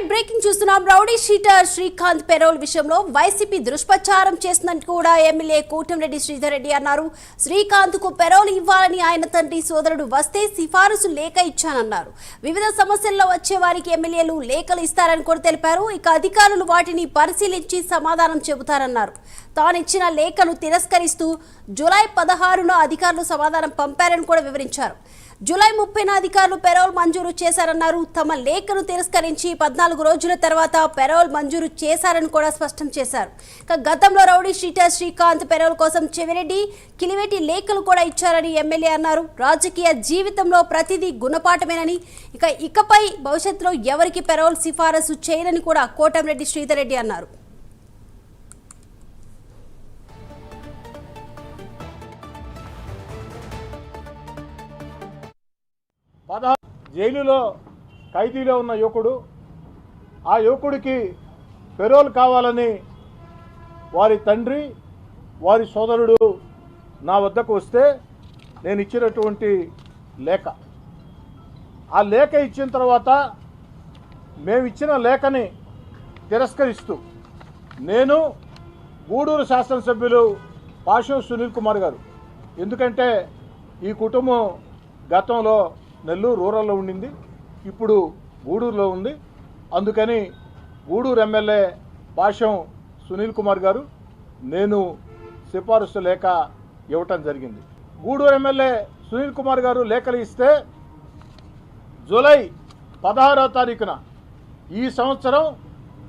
Right breaking చూస్తున్నాం. Rowdy sheeter Srikanth parole విషయంలో వైసీపీ దుష్ప్రచారం చేసినట్టు కూడా ఎమ్మెల్యే కోటంరెడ్డి శ్రీధర్ రెడ్డి అన్నారు. శ్రీకాంత్కు పెరోల్ ఇవ్వాలని ఆయన తండ్రి సోదరుడు వస్తే సిఫారసు లేఖ ఇచ్చానన్నారు. వివిధ సమస్యల్లో వచ్చే వారికి ఎమ్మెల్యేలు లేఖలు ఇస్తారని కూడా తెలిపారు. ఇక అధికారులు వాటిని పరిశీలించి సమాధానం చెబుతారన్నారు. తాను ఇచ్చిన లేఖను తిరస్కరిస్తూ జూలై పదహారున అధికారులు సమాధానం పంపారని కూడా వివరించారు. జూలై ముప్పైన అధికారులు పెరోల్ మంజూరు చేశారన్నారు. తమ లేఖను తిరస్కరించి పద్నాలుగు రోజుల తర్వాత పెరోల్ మంజూరు చేశారని కూడా స్పష్టం చేశారు. ఇక గతంలో రౌడీ షీటర్ శ్రీకాంత్ పెరోల్ కోసం చెవిరెడ్డి కిలివేటి లేఖలు కూడా ఇచ్చారని ఎమ్మెల్యే అన్నారు. రాజకీయ జీవితంలో ప్రతిదీ గుణపాఠమేనని ఇక ఇకపై భవిష్యత్తులో ఎవరికి పెరోల్ సిఫారసు చేయనని కూడా కోటంరెడ్డి శ్రీధర్ రెడ్డి అన్నారు. జైలులో ఖైదీలో ఉన్న యువకుడు ఆ యువకుడికి పెరోల్ కావాలని వారి తండ్రి వారి సోదరుడు నా వద్దకు వస్తే నేను ఇచ్చినటువంటి లేఖ. ఆ లేఖ ఇచ్చిన తర్వాత మేము ఇచ్చిన లేఖని తిరస్కరిస్తూ నేను గూడూరు శాసనసభ్యులు పాశం సునీల్ కుమార్ గారు. ఎందుకంటే ఈ కుటుంబం గతంలో నెల్లూరు రూరల్లో ఉండింది. ఇప్పుడు గూడూరులో ఉంది. అందుకని గూడూరు ఎమ్మెల్యే పాషం సునీల్ కుమార్ గారు నేను సిఫారసు లేఖ ఇవ్వటం జరిగింది. గూడూరు ఎమ్మెల్యే సునీల్ కుమార్ గారు లేఖలు ఇస్తే జూలై పదహారో తారీఖున ఈ సంవత్సరం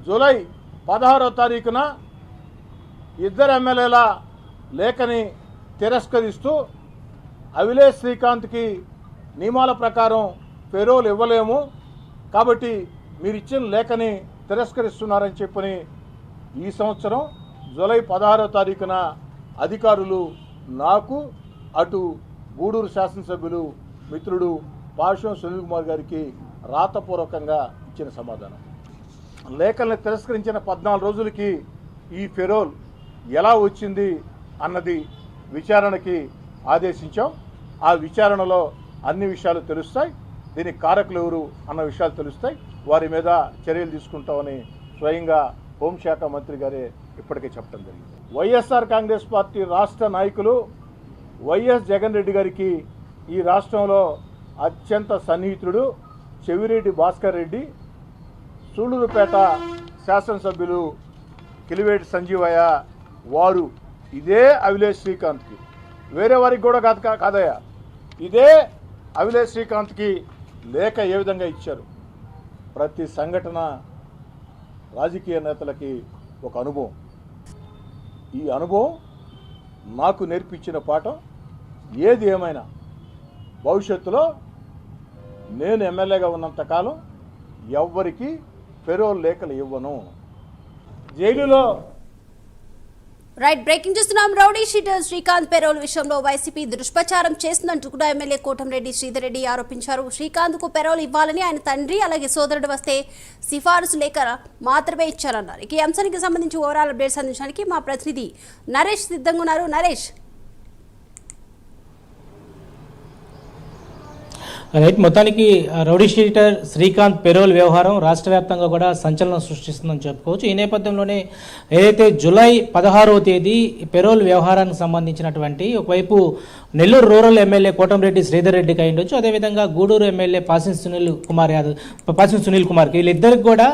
జూలై పదహారో తారీఖున ఇద్దరు ఎమ్మెల్యేల లేఖని తిరస్కరిస్తూ అవిలేష్ శ్రీకాంత్కి నియమాల ప్రకారం పెరోల్ ఇవ్వలేము. కాబట్టి మీరు ఇచ్చిన లేఖని తిరస్కరిస్తున్నారని చెప్పని ఈ సంవత్సరం జూలై పదహారో తారీఖున అధికారులు నాకు అటు గూడూరు శాసనసభ్యులు మిత్రుడు పాషం సునీల్ కుమార్ గారికి రాతపూర్వకంగా ఇచ్చిన సమాధానం. లేఖలను తిరస్కరించిన పద్నాలుగు రోజులకి ఈ ఫెరోల్ ఎలా వచ్చింది అన్నది విచారణకి ఆదేశించాం. ఆ విచారణలో అన్ని విషయాలు తెలుస్తాయి. దీనికి కారకులు ఎవరు అన్న విషయాలు తెలుస్తాయి. వారి మీద చర్యలు తీసుకుంటామని స్వయంగా హోంశాఖ మంత్రి గారే ఇప్పటికే చెప్పడం జరిగింది. వైఎస్ఆర్ కాంగ్రెస్ పార్టీ రాష్ట్ర నాయకులు వైఎస్ జగన్ రెడ్డి గారికి ఈ రాష్ట్రంలో అత్యంత సన్నిహితుడు చెవిరెడ్డి భాస్కర్ రెడ్డి సూళ్ళూరుపేట శాసనసభ్యులు కిలివేటి సంజీవయ్య వారు. ఇదే అవిలేష్ శ్రీకాంత్కి. వేరే వారికి కూడా కాదు కా- కాదయ్యా. ఇదే అవిలేష్ శ్రీకాంత్కి లేఖ ఏ విధంగా ఇచ్చారు? ప్రతి సంఘటన రాజకీయ నేతలకి ఒక అనుభవం. ఈ అనుభవం నాకు నేర్పించిన పాఠం ఏది ఏమైనా. భవిష్యత్తులో నేను ఎమ్మెల్యేగా ఉన్నంతకాలం ఎవ్వరికి పెరోల్ లేఖలు ఇవ్వను. జైలులో రైట్ బ్రేకింగ్ చూస్తున్నాం. రౌడీ షీటర్ శ్రీకాంత్ పెరోల్ విషయంలో వైసీపీ దుష్ప్రచారం చేస్తుందంటూ కూడా ఎమ్మెల్యే కోటంరెడ్డి శ్రీధర్ రెడ్డి ఆరోపించారు. శ్రీకాంత్కు పెరోల్ ఇవ్వాలని ఆయన తండ్రి అలాగే సోదరుడు వస్తే సిఫారసు లేఖ మాత్రమే ఇచ్చారన్నారు. ఈ అంశానికి సంబంధించి ఓవరాల్ అప్డేట్స్ అందించడానికి మా ప్రతినిధి నరేష్ సిద్ధంగా ఉన్నారు. నరేష్ రైట్ మొత్తానికి ఆ, రౌడీ షీటర్ శ్రీకాంత్ పెరోల్ వ్యవహారం రాష్ట్ర వ్యాప్తంగా కూడా సంచలనం సృష్టిస్తుందని చెప్పుకోవచ్చు. ఈ నేపథ్యంలోనే ఏదైతే జులై పదహారవ తేదీ పెరోల్ వ్యవహారానికి సంబంధించినటువంటి ఒకవైపు నెల్లూరు రూరల్ ఎమ్మెల్యే కోటంరెడ్డి శ్రీధర్ రెడ్డికి అయి ఉండొచ్చు. అదేవిధంగా గూడూరు ఎమ్మెల్యే పాసిన్ సునీల్ కుమార్ యాదవ్ పాసిన్ సునీల్ కుమార్కి వీళ్ళిద్దరికి కూడా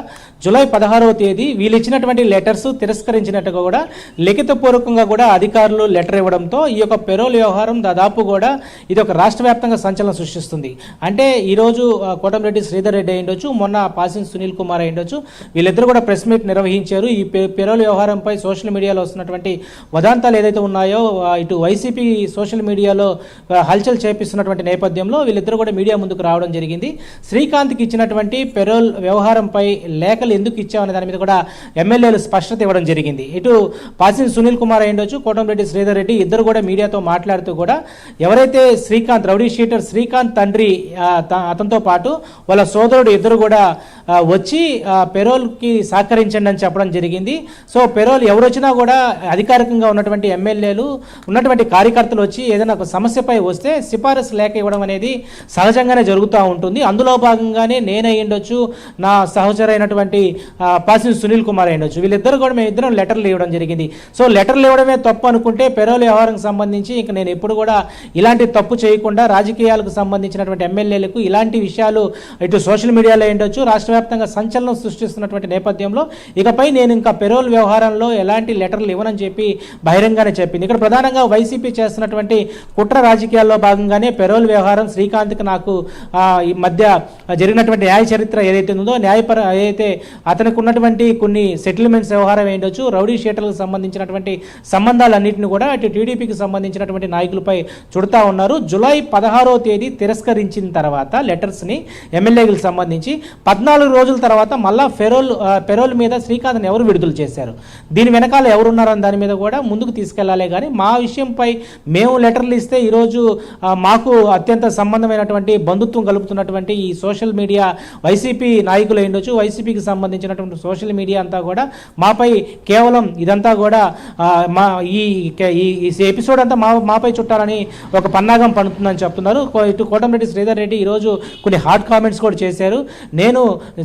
జులై పదహారవ తేదీ వీళ్ళు ఇచ్చినటువంటి లెటర్స్ తిరస్కరించినట్టుగా కూడా లిఖితపూర్వకంగా కూడా అధికారులు లెటర్ ఇవ్వడంతో ఈ యొక్క పెరోల్ వ్యవహారం దాదాపు కూడా ఇది ఒక రాష్ట్ర వ్యాప్తంగా సంచలనం సృష్టిస్తుంది. అంటే ఈరోజు కోటమిరెడ్డి కోటంరెడ్డి శ్రీధర్ రెడ్డి అయ్యుండొచ్చు మొన్న పాసిన్ సునీల్ కుమార్ అయ్యుండొచ్చు వీళ్ళిద్దరూ వీళ్ళిద్దరు కూడా ప్రెస్ మీట్ నిర్వహించారు. ఈ పెరోల్ వ్యవహారంపై సోషల్ మీడియాలో వస్తున్నటువంటి వదాంతాలు ఏదైతే ఉన్నాయో ఇటు వైసీపీ సోషల్ మీడియాలో హల్చల్ చేపిస్తున్నటువంటి నేపథ్యంలో వీళ్ళిద్దరు కూడా మీడియా ముందుకు రావడం జరిగింది. శ్రీకాంత్కి ఇచ్చినటువంటి పెరోల్ వ్యవహారంపై లేఖలు ఎందుకు ఇచ్చామనే దాని మీద కూడా ఎమ్మెల్యేలు స్పష్టత ఇవ్వడం జరిగింది. ఇటు పాసిన్ సునీల్ కుమార్ అయ్యుండొచ్చు కోటంరెడ్డి శ్రీధర్ రెడ్డి ఇద్దరు కూడా మీడియాతో మాట్లాడుతూ కూడా ఎవరైతే శ్రీకాంత్ రౌడీ షీటర్ శ్రీకాంత్ తండ్రి అతనితో పాటు వాళ్ళ సోదరుడు ఇద్దరు కూడా వచ్చి పెరోల్కి సహకరించండి అని చెప్పడం జరిగింది. సో పెరోల్ ఎవరు వచ్చినా కూడా అధికారికంగా ఉన్నటువంటి ఎమ్మెల్యేలు ఉన్నటువంటి కార్యకర్తలు వచ్చి ఏదైనా ఒక సమస్యపై వస్తే సిఫారసు లేఖ ఇవ్వడం అనేది సహజంగానే జరుగుతూ ఉంటుంది. అందులో భాగంగానే నేను అయ్యుండొచ్చు నా సహచరైనటువంటి పాసిన్ సునీల్ కుమార్ అయ్యుండొచ్చు. వీళ్ళిద్దరు కూడా మేము ఇద్దరం లెటర్లు ఇవ్వడం జరిగింది. సో లెటర్లు ఇవ్వడమే తప్పు అనుకుంటే పెరోల్ వ్యవహారం సంబంధించి ఇంక నేను ఎప్పుడు కూడా ఇలాంటి తప్పు చేయకుండా రాజకీయాలకు సంబంధించినటువంటి ఎమ్మెల్యేలకు ఇలాంటి విషయాలు ఇటు సోషల్ మీడియాలో ఉండొచ్చు రాష్ట్ర వ్యాప్తంగా సంచలనం సృష్టిస్తున్నటువంటి నేపథ్యంలో ఇకపై నేను ఇంకా పెరోల్ వ్యవహారంలో ఎలాంటి లెటర్లు ఇవ్వనని చెప్పి బహిరంగానే చెప్పింది. ఇక్కడ ప్రధానంగా వైసీపీ చేస్తున్నటువంటి కుట్ర రాజకీయాల్లో భాగంగానే పెరోల్ వ్యవహారం శ్రీకాంత్కి నాకు ఈ మధ్య జరిగినటువంటి న్యాయ చరిత్ర ఏదైతే ఉందో న్యాయపర ఏదైతే అతనికి ఉన్నటువంటి కొన్ని సెటిల్మెంట్స్ వ్యవహారం ఏంటొచ్చు రౌడీ షీటర్లకు సంబంధించినటువంటి సంబంధాలన్నింటిని కూడా అటు టీడీపీకి సంబంధించినటువంటి నాయకులపై చుడతా ఉన్నారు. జూలై పదహారో తేదీ తిరస్కరించిన తర్వాత లెటర్స్ని ఎమ్మెల్యేలకు సంబంధించి పద్నాలుగు రోజుల తర్వాత మళ్ళా ఫెరోల్ పెరోల్ మీద శ్రీకాంత్ని ఎవరు విడుదల చేశారు? దీని వెనకాల ఎవరున్నారని దాని మీద కూడా ముందుకు తీసుకెళ్ళాలే కానీ మా విషయంపై మేము లెటర్లు ఇస్తే ఈరోజు మాకు అత్యంత సంబంధమైనటువంటి బంధుత్వం కలుపుతున్నటువంటి ఈ సోషల్ మీడియా వైసీపీ నాయకులు ఉండొచ్చు. వైసీపీకి సంబంధించినటువంటి సోషల్ మీడియా అంతా కూడా మాపై కేవలం ఇదంతా కూడా మా ఈ ఈ ఎపిసోడ్ అంతా మా మాపై చుట్టాలని ఒక పన్నాగం పండుతుందని చెప్తున్నారు. ఇటు కోటంరెడ్డి శ్రీధర్ రెడ్డి ఈరోజు కొన్ని హాట్ కామెంట్స్ కూడా చేశారు. నేను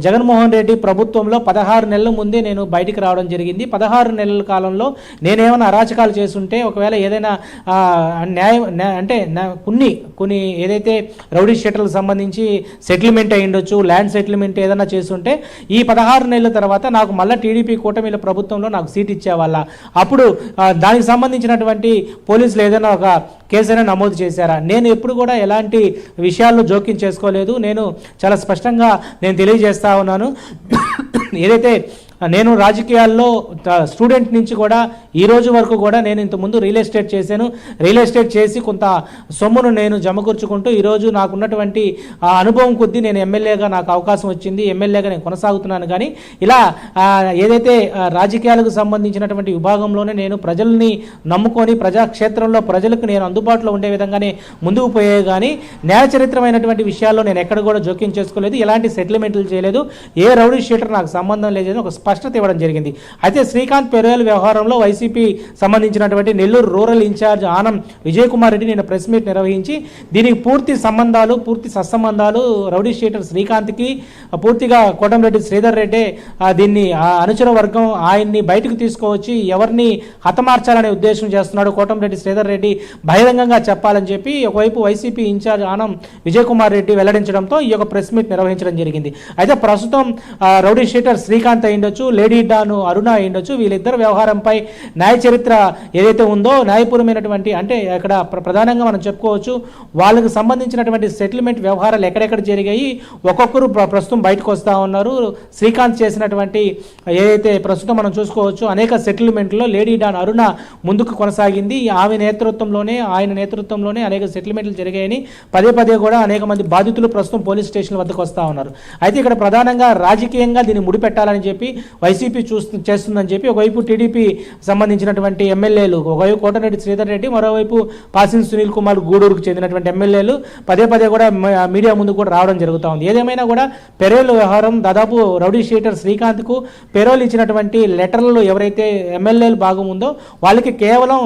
జగన్మోహన్ రెడ్డి ప్రభుత్వంలో పదహారు నెలల ముందే నేను బయటికి రావడం జరిగింది. పదహారు నెలల కాలంలో నేనేమైనా అరాచకాలు చేస్తుంటే ఒకవేళ ఏదైనా న్యాయం అంటే కొన్ని కొన్ని ఏదైతే రౌడీ షెటర్లకు సంబంధించి సెటిల్మెంట్ అయి ఉండొచ్చు ల్యాండ్ సెటిల్మెంట్ ఏదైనా చేస్తుంటే ఈ పదహారు నెలల తర్వాత నాకు మళ్ళీ టీడీపీ కూటమిల ప్రభుత్వంలో నాకు సీట్ ఇచ్చేవాళ్ళ. అప్పుడు దానికి సంబంధించినటువంటి పోలీసులు ఏదైనా ఒక కేసును నమోదు చేశారా? నేను ఎప్పుడు కూడా ఎలాంటి విషయాల్లో జోక్యం చేసుకోలేదు. నేను చాలా స్పష్టంగా నేను తెలియజేస్తా ఉన్నాను. ఏదైతే నేను రాజకీయాల్లో స్టూడెంట్ నుంచి కూడా ఈ రోజు వరకు కూడా నేను ఇంతకుముందు రియల్ ఎస్టేట్ చేశాను. రియల్ ఎస్టేట్ చేసి కొంత సొమ్మును నేను జమకూర్చుకుంటూ ఈరోజు నాకున్నటువంటి అనుభవం కొద్దీ నేను ఎమ్మెల్యేగా నాకు అవకాశం వచ్చింది. ఎమ్మెల్యేగా నేను కొనసాగుతున్నాను. కానీ ఇలా ఏదైతే రాజకీయాలకు సంబంధించినటువంటి విభాగంలోనే నేను ప్రజల్ని నమ్ముకొని ప్రజాక్షేత్రంలో ప్రజలకు నేను అందుబాటులో ఉండే విధంగానే ముందుకు పోయే కానీ న్యాయ చరిత్రమైనటువంటి విషయాల్లో నేను ఎక్కడ కూడా జోక్యం చేసుకోలేదు. ఎలాంటి సెటిల్మెంట్లు చేయలేదు. ఏ రౌడీ షీటర్ నాకు సంబంధం లేదని ఒక స్పష్టత ఇవ్వడం జరిగింది. అయితే శ్రీకాంత్ పెరోయల్ వ్యవహారంలో వైసీపీ సంబంధించినటువంటి నెల్లూరు రూరల్ ఇన్ఛార్జ్ ఆనం విజయ్ కుమార్ రెడ్డి నిన్న ప్రెస్ మీట్ నిర్వహించి దీనికి పూర్తి సంబంధాలు పూర్తి సత్సంబంధాలు రౌడీ షీటర్ శ్రీకాంత్కి పూర్తిగా కోటంరెడ్డి శ్రీధర్ రెడ్డి దీన్ని ఆ అనుచర వర్గం ఆయన్ని బయటకు తీసుకువచ్చి ఎవరిని హతమార్చాలనే ఉద్దేశం చేస్తున్నాడు కోటంరెడ్డి శ్రీధర్ రెడ్డి. బహిరంగంగా చెప్పాలని చెప్పి ఒకవైపు వైసీపీ ఇన్ఛార్జ్ ఆనం విజయ్ కుమార్ రెడ్డి వెల్లడించడంతో ఈ యొక్క ప్రెస్ మీట్ నిర్వహించడం జరిగింది. అయితే ప్రస్తుతం రౌడీ షీటర్ శ్రీకాంత్ అయ్యుండొచ్చు. లేడీ డాను అరుణ ఉండొచ్చు వీళ్ళిద్దరు వ్యవహారంపై న్యాయ చరిత్ర ఏదైతే ఉందో న్యాయపూర్వమైనటువంటి అంటే అక్కడ ప్ర- ప్రధానంగా మనం చెప్పుకోవచ్చు వాళ్ళకి సంబంధించినటువంటి సెటిల్మెంట్ వ్యవహారాలు ఎక్కడెక్కడ జరిగాయి ఒక్కొక్కరు ప్రస్తుతం బయటకు వస్తూ ఉన్నారు. శ్రీకాంత్ చేసినటువంటి ఏదైతే ప్రస్తుతం మనం చూసుకోవచ్చు అనేక సెటిల్మెంట్లో లేడీ డాన్ అరుణ ముందుకు కొనసాగింది. ఆమె నేతృత్వంలోనే ఆయన నేతృత్వంలోనే అనేక సెటిల్మెంట్లు జరిగాయని పదే పదే కూడా అనేక మంది బాధితులు ప్రస్తుతం పోలీస్ స్టేషన్ వద్దకు వస్తూ ఉన్నారు. అయితే ఇక్కడ ప్రధానంగా రాజకీయంగా దీన్ని ముడిపెట్టాలని చెప్పి వైసీపీ చూస్తు చేస్తుందని చెప్పి ఒకవైపు టీడీపీ సంబంధించినటువంటి ఎమ్మెల్యేలు ఒకవైపు కోటరెడ్డి శ్రీధర్ రెడ్డి మరోవైపు పాసిన్ సునీల్ కుమార్ గూడూరుకు చెందినటువంటి ఎమ్మెల్యేలు పదే పదే కూడా మీడియా ముందు కూడా రావడం జరుగుతూ ఉంది. ఏదేమైనా కూడా పెరోల్ వ్యవహారం దాదాపు రౌడీ షీటర్ శ్రీకాంత్కు పెరోల్ ఇచ్చినటువంటి లెటర్లు ఎవరైతే ఎమ్మెల్యేలు భాగం ఉందో వాళ్ళకి కేవలం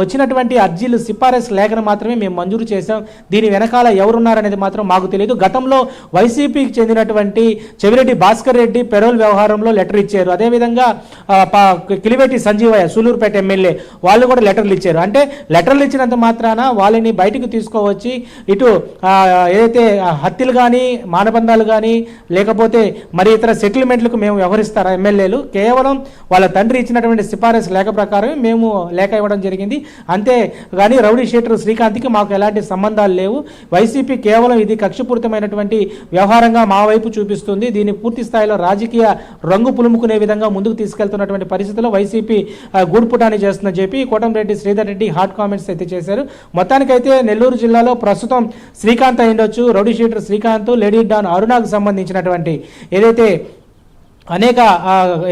వచ్చినటువంటి అర్జీలు సిఫారసు లేఖను మాత్రమే మేము మంజూరు చేశాం. దీని వెనకాల ఎవరున్నారనేది మాత్రం మాకు తెలియదు గతంలో వైసీపీకి చెందినటువంటి చెవిరెడ్డి భాస్కర్ రెడ్డి పెరోల్ వ్యవహారంలో లెటర్ ఇచ్చారు. అదేవిధంగా కిలివేటి సంజీవయ్య సూలూరుపేట ఎమ్మెల్యే వాళ్ళు కూడా లెటర్లు ఇచ్చారు. అంటే లెటర్లు ఇచ్చినంత మాత్రాన వాళ్ళని బయటకు తీసుకువచ్చి ఇటు ఏదైతే హత్యలు కానీ మానబంధాలు కానీ లేకపోతే మరి ఇతర సెటిల్మెంట్లకు మేము వ్యవహరిస్తారా ఎమ్మెల్యేలు? కేవలం వాళ్ళ తండ్రి ఇచ్చినటువంటి సిఫారసు లేఖ ప్రకారమే మేము లేఖ ఇవ్వడం జరిగింది. అంతే కానీ రౌడీ షీటర్ శ్రీకాంత్కి మాకు ఎలాంటి సంబంధాలు లేవు. వైసీపీ కేవలం ఇది కక్షపూరితమైనటువంటి వ్యవహారంగా మా వైపు చూపిస్తుంది. దీన్ని పూర్తి స్థాయిలో రాజకీయ రంగు పులుముకునే విధంగా ముందుకు తీసుకెళ్తున్నటువంటి పరిస్థితిలో వైసీపీ గూడ్పుటాన్ని చేస్తుందని చెప్పి కోటంరెడ్డి శ్రీధర్ రెడ్డి హాట్ కామెంట్స్ అయితే చేశారు. మొత్తానికైతే నెల్లూరు జిల్లాలో ప్రస్తుతం Srikanth అయిండొచ్చు rowdy sheeter Srikanth lady don అరుణాకు సంబంధించినటువంటి ఏదైతే అనేక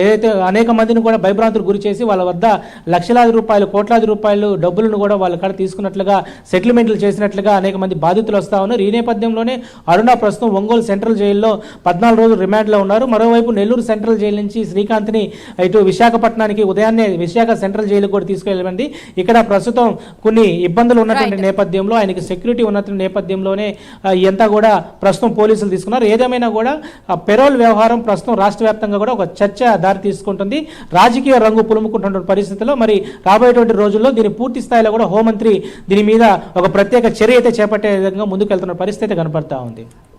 ఏదైతే అనేక మందిని కూడా భయభ్రాంతులకు గురి చేసి వాళ్ళ వద్ద లక్షలాది రూపాయలు కోట్లాది రూపాయలు డబ్బులను కూడా వాళ్ళ కాడ తీసుకున్నట్లుగా సెటిల్మెంట్లు చేసినట్లుగా అనేక మంది బాధితులు వస్తా ఉన్నారు. ఈ నేపథ్యంలోనే అరుణ ప్రస్తుతం ఒంగోలు సెంట్రల్ జైల్లో పద్నాలుగు రోజులు రిమాండ్లో ఉన్నారు. మరోవైపు నెల్లూరు సెంట్రల్ జైలు నుంచి శ్రీకాంత్ని ఇటు విశాఖపట్నానికి ఉదయాన్నే విశాఖ సెంట్రల్ జైలుకు కూడా తీసుకెళ్ళింది. ఇక్కడ ప్రస్తుతం కొన్ని ఇబ్బందులు ఉన్నటువంటి నేపథ్యంలో ఆయనకి సెక్యూరిటీ ఉన్నటువంటి నేపథ్యంలోనే ఇదంతా కూడా ప్రస్తుతం పోలీసులు తీసుకున్నారు. ఏదేమైనా కూడా పెరోల్ వ్యవహారం ప్రస్తుతం రాష్ట్ర వ్యాప్తంగా కూడా ఒక చర్చ దారి తీసుకుంటుంది. రాజకీయ రంగు పులుముకుంటున్న పరిస్థితుల్లో మరి రాబోయేటువంటి రోజుల్లో దీని పూర్తి స్థాయిలో కూడా హోంమంత్రి దీని మీద ఒక ప్రత్యేక చర్య అయితే చేపట్టే విధంగా ముందుకెళ్తున్న పరిస్థితి కనపడతా ఉంది.